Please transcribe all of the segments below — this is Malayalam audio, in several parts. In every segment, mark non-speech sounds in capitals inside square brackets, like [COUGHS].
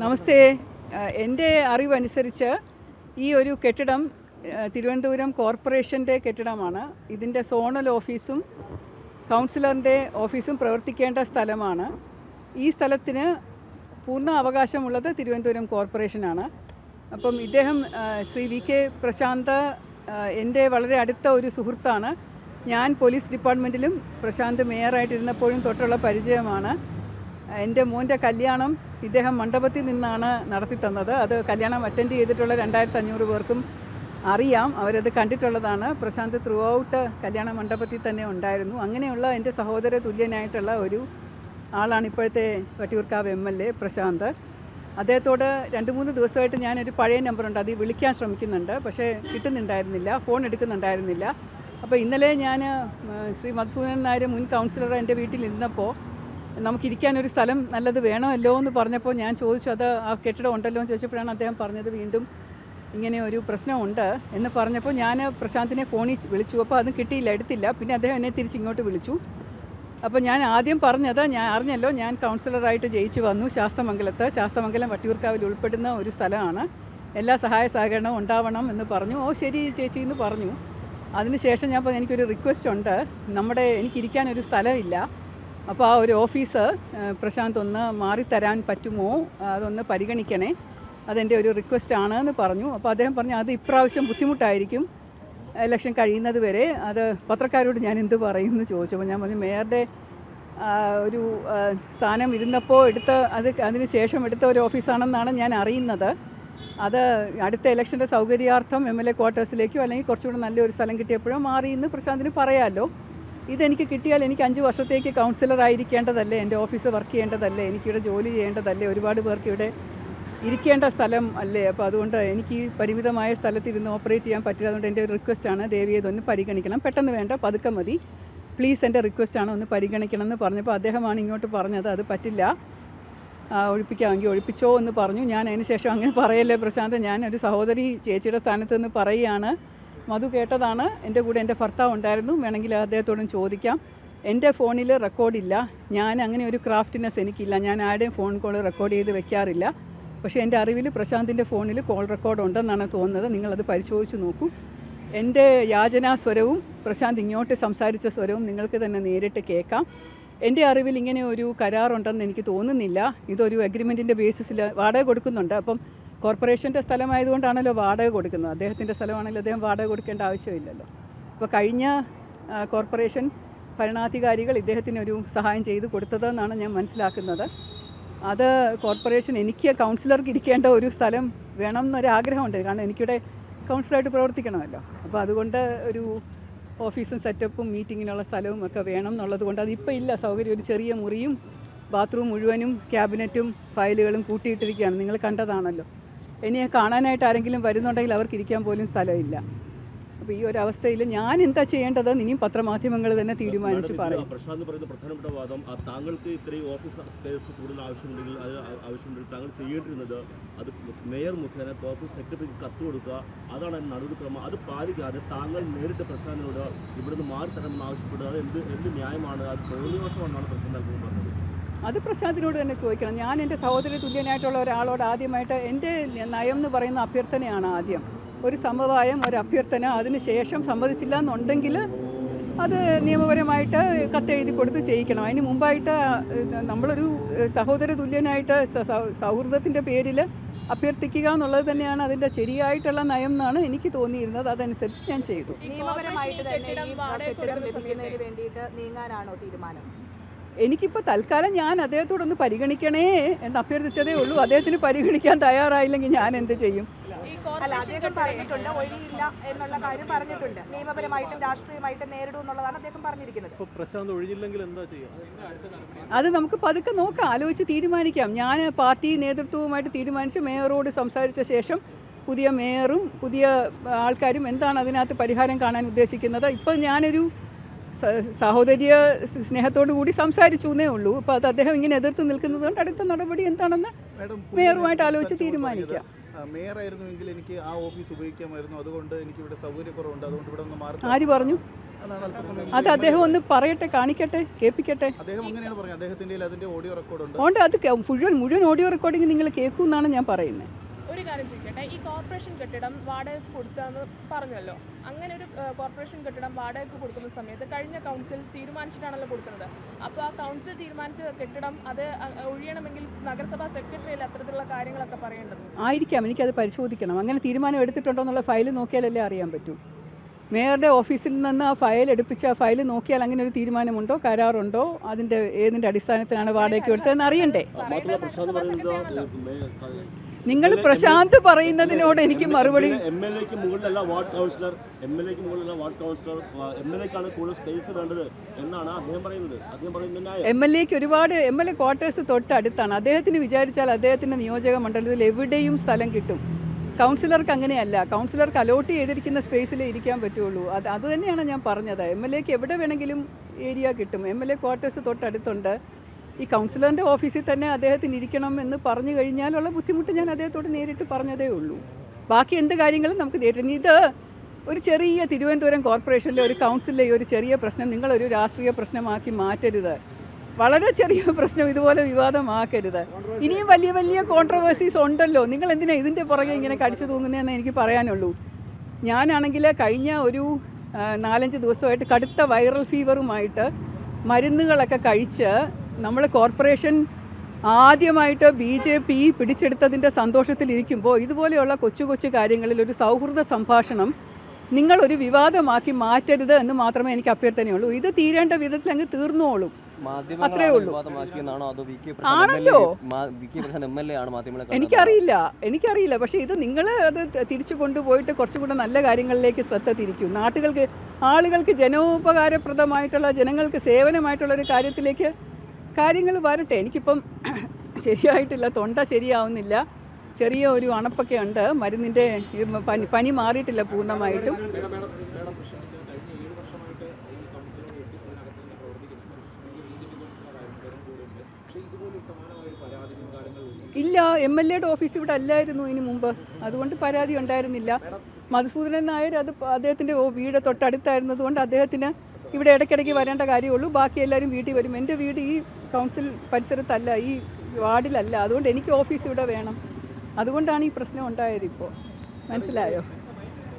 നമസ്തേ. എന്റെ അറിവനുസരിച്ച് ഈ ഒരു കെട്ടിടം തിരുവനന്തപുരം കോർപ്പറേഷന്റെ കെട്ടിടമാണ്. ഇതിന്റെ സോണൽ ഓഫീസും കൗൺസിലറിന്റെ ഓഫീസും പ്രവർത്തിക്കേണ്ട സ്ഥലമാണ്. ഈ സ്ഥലത്തിന് പൂർണ അവകാശമുള്ളത് തിരുവനന്തപുരം കോർപ്പറേഷനാണ്. അപ്പം ഇദ്ദേഹം ശ്രീ വി കെ പ്രശാന്ത് എന്റെ വളരെ അടുത്ത ഒരു സുഹൃത്താണ്. ഞാൻ പോലീസ് ഡിപ്പാർട്ട്മെന്റിലും പ്രശാന്ത് മേയറായിട്ടിരുന്നപ്പോഴും തൊട്ടുള്ള പരിചയമാണ്. എന്റെ മോന്റെ കല്യാണം ഇദ്ദേഹം മണ്ഡപത്തിൽ നിന്നാണ് നടത്തി തന്നത്. അത് കല്യാണം അറ്റൻഡ് ചെയ്തിട്ടുള്ള രണ്ടായിരത്തി അഞ്ഞൂറ് പേർക്കും അറിയാം. അവരത് കണ്ടിട്ടുള്ളതാണ്. പ്രശാന്ത് ത്രൂ ഔട്ട് കല്യാണ മണ്ഡപത്തിൽ തന്നെ ഉണ്ടായിരുന്നു. അങ്ങനെയുള്ള എന്റെ സഹോദര തുല്യനായിട്ടുള്ള ഒരു ആളാണ് ഇപ്പോഴത്തെ Vattiyoorkavu M L A Prashanth. അദ്ദേഹത്തോട് രണ്ട് മൂന്ന് ദിവസമായിട്ട് ഞാനൊരു പഴയ നമ്പറുണ്ട് അത് വിളിക്കാൻ ശ്രമിക്കുന്നുണ്ട്. പക്ഷേ കിട്ടുന്നുണ്ടായിരുന്നില്ല. ഫോൺ എടുക്കുന്നുണ്ടായിരുന്നില്ല. അപ്പോൾ ഇന്നലെ ഞാൻ ശ്രീ മധുസൂദനൻ നായർ മുൻ കൗൺസിലർ എന്റെ വീട്ടിൽ ഇരുന്നപ്പോൾ നമുക്കിരിക്കാൻ ഒരു സ്ഥലം നല്ലത് വേണമല്ലോ എന്ന് പറഞ്ഞപ്പോൾ ഞാൻ ചോദിച്ചു അത് ആ കെട്ടിടം ഉണ്ടല്ലോ? എന്ന് ചോദിച്ചപ്പോഴാണ് അദ്ദേഹം പറഞ്ഞത് വീണ്ടും ഇങ്ങനെ ഒരു പ്രശ്നമുണ്ട് എന്ന് പറഞ്ഞപ്പോൾ ഞാൻ പ്രശാന്തിനെ ഫോണിൽ വിളിച്ചു. അപ്പോൾ അത് കിട്ടിയില്ല എടുത്തില്ല. പിന്നെ അദ്ദേഹം എന്നെ തിരിച്ച് ഇങ്ങോട്ട് വിളിച്ചു. അപ്പോൾ ഞാൻ ആദ്യം പറഞ്ഞത് ഞാൻ അറിഞ്ഞല്ലോ ഞാൻ കൗൺസിലറായിട്ട് ജയിച്ചു വന്നു. ശാസ്തമംഗലത്ത്. ശാസ്തമംഗലം വട്ടിയൂർക്കാവിൽ ഉൾപ്പെടുന്ന ഒരു സ്ഥലമാണ്. എല്ലാ സഹായ സഹകരണവും ഉണ്ടാവണം എന്ന് പറഞ്ഞു. ഓ ശരി ചേച്ചി എന്ന് പറഞ്ഞു. അതിനുശേഷം ഞാൻ എനിക്കൊരു റിക്വസ്റ്റ് ഉണ്ട്. നമ്മുടെ എനിക്കിരിക്കാനൊരു സ്ഥലമില്ല. അപ്പോൾ ആ ഒരു ഓഫീസ് പ്രശാന്ത് ഒന്ന് മാറിത്തരാൻ പറ്റുമോ? അതൊന്ന് പരിഗണിക്കണേ. അതെന്റെ ഒരു റിക്വസ്റ്റ് ആണ് എന്ന് പറഞ്ഞു. അപ്പോൾ അദ്ദേഹം പറഞ്ഞു അത് ഇപ്രാവശ്യം ബുദ്ധിമുട്ടായിരിക്കും. ഇലക്ഷൻ കഴിയുന്നത് വരെ അത് പത്രക്കാരോട് ഞാൻ എന്ത് പറയും? എന്ന് ചോദിച്ചു അപ്പോൾ ഞാൻ പറഞ്ഞു മേയറുടെ ഒരു സ്ഥാനം ഇരുന്നപ്പോൾ എടുത്ത അത് അതിന് ശേഷം എടുത്ത ഒരു ഓഫീസാണെന്നാണ് ഞാൻ അറിയുന്നത്. അത് അടുത്ത ഇലക്ഷന്റെ സൗകര്യാർത്ഥം എം എൽ എ ക്വാർട്ടേഴ്സിലേക്കോ അല്ലെങ്കിൽ കുറച്ചുകൂടെ നല്ലൊരു സ്ഥലം കിട്ടിയപ്പോഴോ മാറി എന്ന് പ്രശാന്തിന് പറയാമല്ലോ. ഇതെനിക്ക് കിട്ടിയാൽ എനിക്ക് അഞ്ച് വർഷത്തേക്ക് കൗൺസിലർ ആയിരിക്കേണ്ടതല്ലേ എന്റെ ഓഫീസ് വർക്ക് ചെയ്യേണ്ടതല്ലേ എനിക്കിവിടെ ജോലി ചെയ്യേണ്ടതല്ലേ ഒരുപാട് പേർക്ക് ഇവിടെ ഇരിക്കേണ്ട സ്ഥലം അല്ലേ? അപ്പോൾ അതുകൊണ്ട് എനിക്ക് പരിമിതമായ സ്ഥലത്ത് ഇരുന്ന് ഓപ്പറേറ്റ് ചെയ്യാൻ പറ്റില്ല. അതുകൊണ്ട് എന്റെ ഒരു റിക്വസ്റ്റാണ് ദേവിയെ ഇതൊന്ന് പരിഗണിക്കണം. പെട്ടെന്ന് വേണ്ട പതുക്കെ മതി. പ്ലീസ് എന്റെ റിക്വസ്റ്റാണ് ഒന്ന് പരിഗണിക്കണം എന്ന് പറഞ്ഞപ്പോൾ അദ്ദേഹമാണ് ഇങ്ങോട്ട് പറഞ്ഞത് അത് പറ്റില്ല. ഒഴിപ്പിക്കാമെങ്കിൽ ഒഴിപ്പിച്ചോ എന്ന് പറഞ്ഞു. ഞാൻ അതിന് ശേഷം അങ്ങനെ പറയല്ലേ പ്രശാന്ത്? ഞാൻ ഒരു സഹോദരി ചേച്ചിയുടെ സ്ഥാനത്ത് നിന്ന് പറയുകയാണ്. മധു കേട്ടതാണ്. എന്റെ കൂടെ എന്റെ ഭർത്താവ് ഉണ്ടായിരുന്നു. വേണമെങ്കിൽ അദ്ദേഹത്തോടും ചോദിക്കാം. എന്റെ ഫോണിൽ റെക്കോർഡില്ല ഞാൻ അങ്ങനെ ഒരു ക്രാഫ്റ്റിനെസ് എനിക്കില്ല. ഞാൻ ആരുടെയും ഫോൺ കോൾ റെക്കോർഡ് ചെയ്ത് വെക്കാറില്ല. പക്ഷേ എന്റെ അറിവിൽ പ്രശാന്തിന്റെ ഫോണിൽ കോൾ റെക്കോർഡ് ഉണ്ടെന്നാണ് തോന്നുന്നത്. നിങ്ങളത് പരിശോധിച്ച് നോക്കൂ. എന്റെ യാചനാ സ്വരവും പ്രശാന്ത് ഇങ്ങോട്ട് സംസാരിച്ച സ്വരവും നിങ്ങൾക്ക് തന്നെ നേരിട്ട് കേൾക്കാം. എന്റെ അറിവിൽ ഇങ്ങനെ ഒരു കരാറുണ്ടെന്ന് എനിക്ക് തോന്നുന്നില്ല. ഇതൊരു അഗ്രിമെന്റിന്റെ ബേസിസിൽ വാടക കൊടുക്കുന്നുണ്ട്. അപ്പം കോർപ്പറേഷന്റെ സ്ഥലമായതുകൊണ്ടാണല്ലോ വാടക കൊടുക്കുന്നത്. അദ്ദേഹത്തിന്റെ സ്ഥലമാണെങ്കിൽ അദ്ദേഹം വാടക കൊടുക്കേണ്ട ആവശ്യമില്ലല്ലോ. അപ്പോൾ കഴിഞ്ഞ കോർപ്പറേഷൻ ഭരണാധികാരികൾ ഇദ്ദേഹത്തിന് ഒരു സഹായം ചെയ്തു കൊടുത്തതെന്നാണ് ഞാൻ മനസ്സിലാക്കുന്നത്. അത് കോർപ്പറേഷൻ എനിക്ക് കൗൺസിലർക്ക് ഇരിക്കേണ്ട ഒരു സ്ഥലം വേണം എന്നൊരാഗ്രഹമുണ്ട്. കാരണം എനിക്കിവിടെ കൗൺസിലറായിട്ട് പ്രവർത്തിക്കണമല്ലോ. അപ്പോൾ അതുകൊണ്ട് ഒരു ഓഫീസും സെറ്റപ്പും മീറ്റിങ്ങിനുള്ള സ്ഥലവും ഒക്കെ വേണം എന്നുള്ളത് കൊണ്ട് അതിപ്പോൾ ഇല്ല. സൗകര്യം ഒരു ചെറിയ മുറിയും ബാത്റൂം മുഴുവനും ക്യാബിനറ്റും ഫയലുകളും കൂട്ടിയിട്ടിരിക്കുകയാണ്. നിങ്ങൾ കണ്ടതാണല്ലോ. ഇനി കാണാനായിട്ട് ആരെങ്കിലും വരുന്നുണ്ടെങ്കിൽ അവർക്ക് ഇരിക്കാൻ പോലും സ്ഥലമില്ല. അപ്പോൾ ഈ ഒരു അവസ്ഥയിൽ ഞാൻ എന്താ ചെയ്യേണ്ടത് ഇനിയും പത്രമാധ്യമങ്ങൾ തന്നെ തീരുമാനിച്ച് പറയും. പ്രശാന്ത് പറയുന്ന പ്രധാനപ്പെട്ട വാദം താങ്കൾക്ക് ഇത്രയും ഓഫീസ് സ്പേസ് കൂടുതൽ ആവശ്യമുണ്ടെങ്കിൽ അത് ആവശ്യമുണ്ടെങ്കിൽ താങ്കൾ ചെയ്യേണ്ടിരുന്നത് അത് മേയർ മുഖേന കോർപ്പറേറ്റ് സെക്രട്ടറിക്ക് കത്ത് കൊടുക്കുക. അതാണ് നടപടിക്രമം അത് പാലിക്കാതെ താങ്കൾ നേരിട്ട് പ്രശാന്തിനോട് ഇവിടുന്ന് മാറി തരണമെന്ന് ആവശ്യപ്പെടുക എന്ത് എന്ത് ന്യായമാണ്? അത് തോന്നിയവാസമാണെന്നാണ് പ്രശാന്ത് നൽകുന്നത് പറഞ്ഞത്. അത് പ്രശാന്തിനോട് തന്നെ ചോദിക്കണം. ഞാൻ എന്റെ സഹോദരി തുല്യനായിട്ടുള്ള ഒരാളോട് ആദ്യമായിട്ട് എന്റെ നയം എന്ന് പറയുന്ന അഭ്യർത്ഥനയാണ് ആദ്യം. ഒരു സമവായം ഒരു അഭ്യർത്ഥന അതിന് ശേഷം സമ്മതിച്ചില്ല എന്നുണ്ടെങ്കിൽ അത് നിയമപരമായിട്ട് കത്തെഴുതി കൊടുത്ത് ചെയ്യിക്കണം. അതിന് മുമ്പായിട്ട് നമ്മളൊരു സഹോദര തുല്യനായിട്ട് സൗഹൃദത്തിന്റെ പേരിൽ അഭ്യർത്ഥിക്കുക എന്നുള്ളത് തന്നെയാണ് അതിന്റെ ശരിയായിട്ടുള്ള നയം എന്നാണ് എനിക്ക് തോന്നിയിരുന്നത്. അതനുസരിച്ച് ഞാൻ ചെയ്തു. നിയമപരമായിട്ട് തന്നെ വേണ്ടിയിട്ട് നീങ്ങാനാണോ തീരുമാനം? എനിക്കിപ്പോൾ തൽക്കാലം ഞാൻ അദ്ദേഹത്തോടൊന്ന് പരിഗണിക്കണേ എന്ന് അഭ്യർത്ഥിച്ചതേ ഉള്ളൂ. അദ്ദേഹത്തിന് പരിഗണിക്കാൻ തയ്യാറായില്ലെങ്കിൽ ഞാൻ എന്ത് ചെയ്യും? അല്ല അദ്ദേഹം പറഞ്ഞിട്ടുണ്ട് ഒഴിയില്ല എന്നുള്ള കാര്യം പറഞ്ഞിട്ടുണ്ട്. നിയമപരമായിട്ടും രാഷ്ട്രീയമായിട്ടും നേരിടും എന്നുള്ളതാണ് അദ്ദേഹം പറഞ്ഞിരിക്കുന്നത്. ഒഴിഞ്ഞില്ലെങ്കിൽ എന്താ ചെയ്യുക? അത് നമുക്ക് പതുക്കെ നോക്കാം ആലോചിച്ച് തീരുമാനിക്കാം. ഞാൻ പാർട്ടി നേതൃത്വവുമായിട്ട് തീരുമാനിച്ച് മേയറോട് സംസാരിച്ച ശേഷം പുതിയ മേയറും പുതിയ ആൾക്കാരും എന്താണ് അതിനകത്ത് പരിഹാരം കാണാൻ ഉദ്ദേശിക്കുന്നത്? ഇപ്പം ഞാനൊരു സഹോദര്യ സ്നേഹത്തോടു കൂടി സംസാരിച്ചു എന്നേ ഉള്ളൂ. അപ്പോൾ അത് അദ്ദേഹം ഇങ്ങനെ എതിർത്ത് നിൽക്കുന്നത് കൊണ്ട് അടുത്ത നടപടി എന്താണെന്ന് മേയറുമായിട്ട് ആലോചിച്ച് തീരുമാനിക്കാം. മേയർ ആയിരുന്നുവെങ്കിൽ എനിക്ക് ആ ഓഫീസ് ഉപയോഗിക്കാമായിരുന്നു. അതുകൊണ്ട് എനിക്ക് ഇവിടെ സൗകര്യക്കുറവുണ്ട്. അതുകൊണ്ട് ഇവിടെ ഒന്ന് മാറി ആര് പറഞ്ഞു? അത് അദ്ദേഹം ഒന്ന് പറയട്ടെ കാണിക്കട്ടെ കേൾപ്പിക്കട്ടെ. അദ്ദേഹം അങ്ങനെയാണ് പറഞ്ഞത്. അദ്ദേഹത്തിന്റെ കയ്യിൽ അതിന്റെ ഓഡിയോ റെക്കോർഡ് ഉണ്ട് അതുകൊണ്ട് അത് മുഴുവൻ മുഴുവൻ ഓഡിയോ റെക്കോർഡിംഗ് നിങ്ങൾ കേൾക്കും എന്നാണ് ഞാൻ പറയുന്നത്. ഒരു കാര്യം ചോദിക്കട്ടെ. ഈ കോർപ്പറേഷൻ കെട്ടിടം വാടകയ്ക്ക് കൊടുത്താന്ന് പറഞ്ഞല്ലോ. അങ്ങനെ ഒരു കോർപ്പറേഷൻ കെട്ടിടം വാടകയ്ക്ക് കൊടുക്കുന്ന സമയത്ത് കഴിഞ്ഞ കൗൺസിൽ തീരുമാനിച്ചിട്ടാണല്ലോ കൊടുക്കുന്നത്. അപ്പോൾ ആ കൗൺസിൽ തീരുമാനിച്ച കെട്ടിടം അത് ഒഴിയണമെങ്കിൽ നഗരസഭാ സെക്രട്ടറിയിൽ അത്തരത്തിലുള്ള കാര്യങ്ങളൊക്കെ പറയേണ്ടത്? ആയിരിക്കാം. എനിക്കത് പരിശോധിക്കണം. അങ്ങനെ തീരുമാനം എടുത്തിട്ടുണ്ടോ എന്നുള്ള ഫയൽ നോക്കിയാലല്ലേ അറിയാൻ പറ്റൂ. മേയറുടെ ഓഫീസിൽ നിന്ന് ആ ഫയൽ എടുപ്പിച്ച് ആ ഫയൽ നോക്കിയാൽ അങ്ങനെ ഒരു തീരുമാനമുണ്ടോ? കരാറുണ്ടോ? അതിന്റെ ഏതിന്റെ അടിസ്ഥാനത്തിലാണ് വാടകയ്ക്ക് കൊടുത്തതെന്ന് അറിയണ്ടേ? നിങ്ങൾ പ്രശാന്ത് പറയുന്നതിനോട് എനിക്ക് മറുപടി എം എൽ എക്ക് മുകളിലല്ല വാർഡ് കൗൺസിലർ. എം എൽ എക്ക് മുകളിലല്ല വാർഡ് കൗൺസിലർ. എം എൽ എക്കാണ് കൂടുതൽ സ്പേസ് വേണ്ടത് എന്നാണ് അദ്ദേഹം പറയുന്നത്. അദ്ദേഹം പറയുന്നത് ന്യായം എം എൽ എക്ക് ഒരുപാട് എം എൽ എ ക്വാർട്ടേഴ്സ് തൊട്ടടുത്താണ്. അദ്ദേഹത്തിന് വിചാരിച്ചാൽ അദ്ദേഹത്തിന്റെ നിയോജക മണ്ഡലത്തിൽ എവിടെയും സ്ഥലം കിട്ടും. കൗൺസിലർക്ക് അങ്ങനെയല്ല. കൗൺസിലർക്ക് അലോട്ട് ചെയ്തിരിക്കുന്ന സ്പേസിൽ ഇരിക്കാൻ പറ്റുള്ളൂ. അത് തന്നെയാണ് ഞാൻ പറഞ്ഞത്. എം എൽ എക്ക് എവിടെ വേണമെങ്കിലും ഏരിയ കിട്ടും. എം എൽ എ ക്വാർട്ടേഴ്സ് തൊട്ടടുത്തുണ്ട്. ഈ കൗൺസിലറിന്റെ ഓഫീസിൽ തന്നെ അദ്ദേഹത്തിന് ഇരിക്കണം എന്ന് പറഞ്ഞു കഴിഞ്ഞാലുള്ള ബുദ്ധിമുട്ട് ഞാൻ അദ്ദേഹത്തോട് നേരിട്ട് പറഞ്ഞതേ ഉള്ളൂ. ബാക്കി എന്ത് കാര്യങ്ങളും നമുക്ക് നേരിട്ട് ഇത് ഒരു ചെറിയ തിരുവനന്തപുരം കോർപ്പറേഷനിലെ ഒരു കൗൺസിലിലെ ഒരു ചെറിയ പ്രശ്നം നിങ്ങളൊരു രാഷ്ട്രീയ പ്രശ്നമാക്കി മാറ്റരുത്. വളരെ ചെറിയ പ്രശ്നം ഇതുപോലെ വിവാദമാക്കരുത്. ഇനിയും വലിയ വലിയ കോൺട്രവേഴ്സീസ് ഉണ്ടല്ലോ. നിങ്ങൾ എന്തിനാ ഇതിന്റെ പുറകെ ഇങ്ങനെ കടിച്ചു തൂങ്ങുന്നതെന്ന് എനിക്ക് പറയാനുള്ളൂ. ഞാനാണെങ്കിൽ കഴിഞ്ഞ ഒരു നാലഞ്ച് ദിവസമായിട്ട് കടുത്ത വൈറൽ ഫീവറുമായിട്ട് മരുന്നുകളൊക്കെ കഴിച്ച് നമ്മൾ കോർപ്പറേഷൻ ആദ്യമായിട്ട് ബി ജെ പി പിടിച്ചെടുത്തതിന്റെ സന്തോഷത്തിലിരിക്കുമ്പോൾ ഇതുപോലെയുള്ള കൊച്ചു കൊച്ചു കാര്യങ്ങളിൽ ഒരു സൗഹൃദ സംഭാഷണം നിങ്ങളൊരു വിവാദമാക്കി മാറ്റരുത് എന്ന് മാത്രമേ എനിക്ക് അഭ്യർത്ഥനയുള്ളൂ. ഇത് തീരേണ്ട വിധത്തിൽ അങ്ങ് തീർന്നോളും. അത്രേ ഉള്ളൂ. ആണല്ലോ. എനിക്കറിയില്ല. എനിക്കറിയില്ല. പക്ഷേ ഇത് നിങ്ങൾ അത് തിരിച്ചു കൊണ്ടുപോയിട്ട് കുറച്ചും കൂടെ നല്ല കാര്യങ്ങളിലേക്ക് ശ്രദ്ധ തിരിക്കും. നാട്ടുകൾക്ക് ആളുകൾക്ക് ജനോപകാരപ്രദമായിട്ടുള്ള ജനങ്ങൾക്ക് സേവനമായിട്ടുള്ള ഒരു കാര്യത്തിലേക്ക് കാര്യങ്ങൾ വരട്ടെ. എനിക്കിപ്പം [COUGHS] ശരിയായിട്ടില്ല. തൊണ്ട ശരിയാവുന്നില്ല. ചെറിയ ഒരു അണപ്പൊക്കെ ഉണ്ട്. മരുന്നിന്റെ പനി പനി മാറിയിട്ടില്ല പൂർണമായിട്ടും. ഇല്ല എം എൽ എയുടെ ഓഫീസ് ഇവിടെ അല്ലായിരുന്നു ഇനി മുമ്പ്. അതുകൊണ്ട് പരാതി ഉണ്ടായിരുന്നില്ല. മധുസൂദനൻ നായർ അത് അദ്ദേഹത്തിന്റെ വീട് തൊട്ടടുത്തായിരുന്നതുകൊണ്ട് അദ്ദേഹത്തിന് ഇവിടെ ഇടയ്ക്കിടയ്ക്ക് വരേണ്ട കാര്യമുള്ളൂ ബാക്കി എല്ലാവരും വീട്ടിൽ വരും. എന്റെ വീട് ഈ കൗൺസിൽ പരിസരത്തല്ല ഈ വാർഡിലല്ല. അതുകൊണ്ട് എനിക്ക് ഓഫീസ് ഇവിടെ വേണം. അതുകൊണ്ടാണ് ഈ പ്രശ്നം ഉണ്ടായത് ഇപ്പോൾ മനസ്സിലായോ?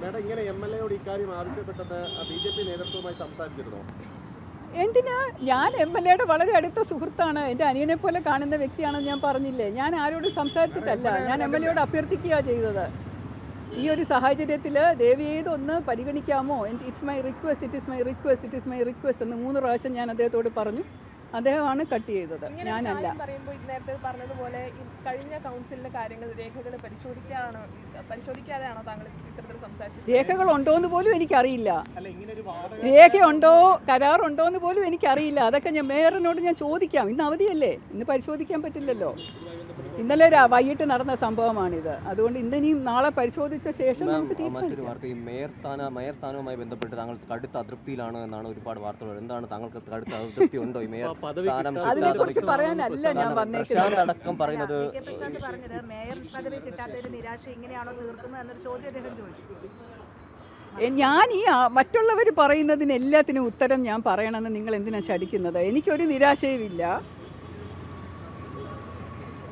മാഡം ഇങ്ങനെ എം എൽ എയോട് ഇക്കാര്യം ആവശ്യപ്പെട്ടത് ബി ജെ പി നേതൃത്വവുമായി സംസാരിച്ചിരുന്നോ? എന്തിനാ? ഞാൻ എം എൽ എയുടെ വളരെ അടുത്ത സുഹൃത്താണ്. എന്റെ അനിയനെ പോലെ കാണുന്ന വ്യക്തിയാണെന്ന് ഞാൻ പറഞ്ഞില്ലേ. ഞാൻ ആരോടും സംസാരിച്ചിട്ടല്ല. ഞാൻ എം എൽ എയോട് അഭ്യർത്ഥിക്കുകയാണ് ചെയ്തത്. ഈ ഒരു സാഹചര്യത്തിൽ ദേവിയേതൊന്ന് പരിഗണിക്കാമോ? It's my request it is my request it is my request എന്ന് മൂന്ന് പ്രാവശ്യം ഞാൻ അദ്ദേഹത്തോട് പറഞ്ഞു. അദ്ദേഹമാണ് കട്ട് ചെയ്തത്. ഞാനല്ല. പറയുമ്പോൾ നേരത്തെ പറഞ്ഞതുപോലെ ഈ കഴിഞ്ഞ കൗൺസിലിന്റെ കാര്യങ്ങൾ രേഖകൾ പരിശോധിക്കാതാണോ പരിശോധിക്കാതെയാണോ താങ്കൾ ഇത്തരത്തിൽ സംസാരിച്ചത്? രേഖകൾ ഉണ്ടോ എന്ന് പോലും എനിക്കറിയില്ല. അല്ല ഇങ്ങനെ ഒരു വാദം രേഖയുണ്ടോ കരാറുണ്ടോ എന്ന് പോലും എനിക്കറിയില്ല. അതൊക്കെ ഞാൻ മേയറിനോട് ഞാൻ ചോദിക്കാം. ഇന്ന് അവധിയല്ലേ. ഇന്ന് പരിശോധിക്കാൻ പറ്റില്ലല്ലോ. ഇന്നലെ രാ- വൈകിട്ട് നടന്ന സംഭവമാണിത്. അതുകൊണ്ട് ഇന്നിനിയും നാളെ പരിശോധിച്ച ശേഷം നമുക്ക് മറ്റൊരു വാർത്ത. ഈ മേയർ സ്ഥാന മേയർ സ്ഥാനവുമായി ബന്ധപ്പെട്ട് താങ്കൾ കടുത്ത അതൃപ്തിയിലാണ് എന്നാണ് ഒരുപാട് വാർത്തകൾ എന്താണ് താങ്കൾക്ക് കടുത്ത അതൃപ്തി ഉണ്ടോ ഈ മേയർ സ്ഥാനം അതിനെക്കുറിച്ച് പറയാനല്ല ഞാൻ വന്നേക്കുന്നത്. പ്രശാന്ത് അടക്കം പറയുന്നത് മേയർ പദവി കിട്ടാത്തതിന്റെ നിരാശ ഇങ്ങനെയാണോ തീർക്കുന്നത് എന്നൊരു ചോദ്യം അദ്ദേഹം ചോദിച്ചു. ഞാൻ ഈ മറ്റുള്ളവർ പറയുന്നതിന് എല്ലാത്തിനും ഉത്തരം ഞാൻ പറയണമെന്ന് നിങ്ങൾ എന്തിനാണ് ശടിക്കുന്നത്? എനിക്കൊരു നിരാശയുമില്ല.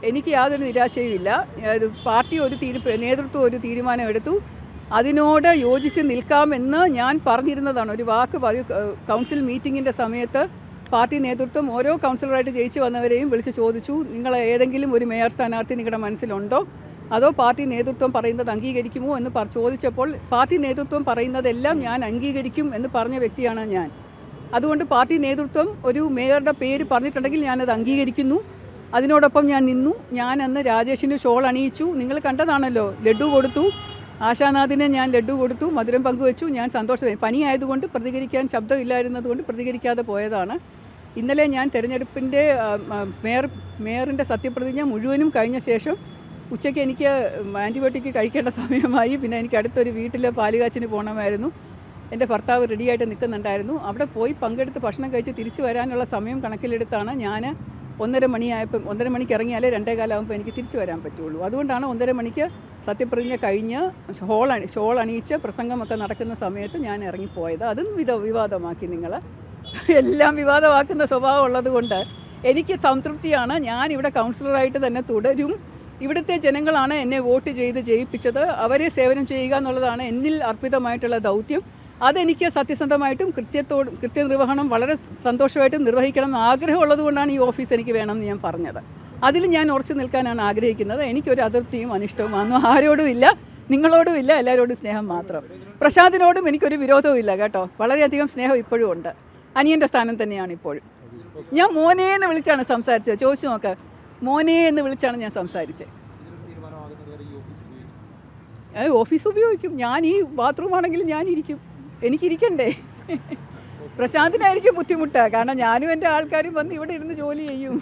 എനിക്ക് യാതൊരു നിരാശയുമില്ല ഇല്ല. പാർട്ടി ഒരു തീരു നേതൃത്വം ഒരു തീരുമാനം എടുത്തു. അതിനോട് യോജിച്ച് നിൽക്കാമെന്ന് ഞാൻ പറഞ്ഞിരുന്നതാണ്. ഒരു വാക്ക് കൗൺസിൽ മീറ്റിങ്ങിന്റെ സമയത്ത് പാർട്ടി നേതൃത്വം ഓരോ കൗൺസിലറായിട്ട് ജയിച്ചു വന്നവരെയും വിളിച്ച് ചോദിച്ചു. നിങ്ങൾ ഏതെങ്കിലും ഒരു മേയർ സ്ഥാനാർത്ഥി നിങ്ങളുടെ മനസ്സിലുണ്ടോ? അതോ പാർട്ടി നേതൃത്വം പറയുന്നത് അംഗീകരിക്കുമോ എന്ന് ചോദിച്ചപ്പോൾ പാർട്ടി നേതൃത്വം പറയുന്നതെല്ലാം ഞാൻ അംഗീകരിക്കും എന്ന് പറഞ്ഞ വ്യക്തിയാണ് ഞാൻ. അതുകൊണ്ട് പാർട്ടി നേതൃത്വം ഒരു മേയറുടെ പേര് പറഞ്ഞിട്ടുണ്ടെങ്കിൽ ഞാനത് അംഗീകരിക്കുന്നു. അതിനോടൊപ്പം ഞാൻ നിന്നു. ഞാൻ അന്ന് രാജേഷിന് ഷോൾ അണിയിച്ചു. നിങ്ങൾ കണ്ടതാണല്ലോ ലഡു കൊടുത്തു. ആശാനാഥിനെ ഞാൻ ലഡു കൊടുത്തു മധുരം പങ്കുവെച്ചു. ഞാൻ സന്തോഷമായി പനിയായതുകൊണ്ട് പ്രതികരിക്കാൻ ശബ്ദമില്ലായിരുന്നതുകൊണ്ട് പ്രതികരിക്കാതെ പോയതാണ്. ഇന്നലെ ഞാൻ തിരഞ്ഞെടുപ്പിന്റെ മേയർ മേയറിന്റെ സത്യപ്രതിജ്ഞ മുഴുവനും കഴിഞ്ഞ ശേഷം ഉച്ചയ്ക്ക് എനിക്ക് ആന്റിബയോട്ടിക് കഴിക്കേണ്ട സമയമായി. പിന്നെ എനിക്ക് അടുത്തൊരു വീട്ടിലെ പാലുകാച്ചിന് പോകണമായിരുന്നു എന്റെ ഭർത്താവ് റെഡിയായിട്ട് നിൽക്കുന്നുണ്ടായിരുന്നു. അവിടെ പോയി പങ്കെടുത്ത് ഭക്ഷണം കഴിച്ച് തിരിച്ചു വരാനുള്ള സമയം കണക്കിലെടുത്താണ് ഞാൻ ഒന്നര മണിയായപ്പം ഒന്നര മണിക്ക് ഇറങ്ങിയാലേ രണ്ടേ കാലാകുമ്പോൾ എനിക്ക് തിരിച്ചു വരാൻ പറ്റുള്ളൂ. അതുകൊണ്ടാണ് ഒന്നര മണിക്ക് സത്യപ്രതിജ്ഞ കഴിഞ്ഞ് ഹോൾ അണി ഷോൾ അണിയിച്ച് പ്രസംഗമൊക്കെ നടക്കുന്ന സമയത്ത് ഞാൻ ഇറങ്ങിപ്പോയത്. അതും വിധ വിവാദമാക്കി നിങ്ങൾ എല്ലാം വിവാദമാക്കുന്ന സ്വഭാവം ഉള്ളതുകൊണ്ട് എനിക്ക് സംതൃപ്തിയാണ്. ഞാൻ ഇവിടെ കൗൺസിലറായിട്ട് തന്നെ തുടരും. ഇവിടുത്തെ ജനങ്ങളാണ് എന്നെ വോട്ട് ചെയ്ത് ജയിപ്പിച്ചത്. അവരെ സേവനം ചെയ്യുക എന്നുള്ളതാണ് എന്നിൽ അർപ്പിതമായിട്ടുള്ള ദൗത്യം. അതെനിക്ക് സത്യസന്ധമായിട്ടും കൃത്യത്തോടും കൃത്യനിർവഹണം വളരെ സന്തോഷമായിട്ടും നിർവഹിക്കണം എന്ന് ആഗ്രഹമുള്ളത് കൊണ്ടാണ് ഈ ഓഫീസ് എനിക്ക് വേണമെന്ന് ഞാൻ പറഞ്ഞത്. അതിൽ ഞാൻ ഉറച്ചു നിൽക്കാനാണ് ആഗ്രഹിക്കുന്നത്. എനിക്കൊരു അതൃപ്തിയും അനിഷ്ടവും ഒന്നും ആരോടും ഇല്ല നിങ്ങളോടും ഇല്ല എല്ലാവരോടും സ്നേഹം മാത്രം. പ്രശാന്തിനോടും എനിക്കൊരു വിരോധവും ഇല്ല കേട്ടോ. വളരെയധികം സ്നേഹം ഇപ്പോഴും ഉണ്ട്. അനിയന്റെ സ്ഥാനം തന്നെയാണ് ഇപ്പോഴും ഞാൻ മോനെ എന്ന് വിളിച്ചാണ് സംസാരിച്ചത്. ചോദിച്ചു നോക്ക്. മോനെ എന്ന് വിളിച്ചാണ് ഞാൻ സംസാരിച്ചത്. ഓഫീസ് ഉപയോഗിക്കും. ഞാൻ ഈ ബാത്റൂം ആണെങ്കിലും ഞാൻ ഇരിക്കും. എനിക്കിരിക്കണ്ടേ. പ്രശാന്തിനായിരിക്കും ബുദ്ധിമുട്ട്. കാരണം ഞാനും എന്റെ ആൾക്കാരും വന്ന് ഇവിടെ ഇരുന്ന് ജോലി ചെയ്യും.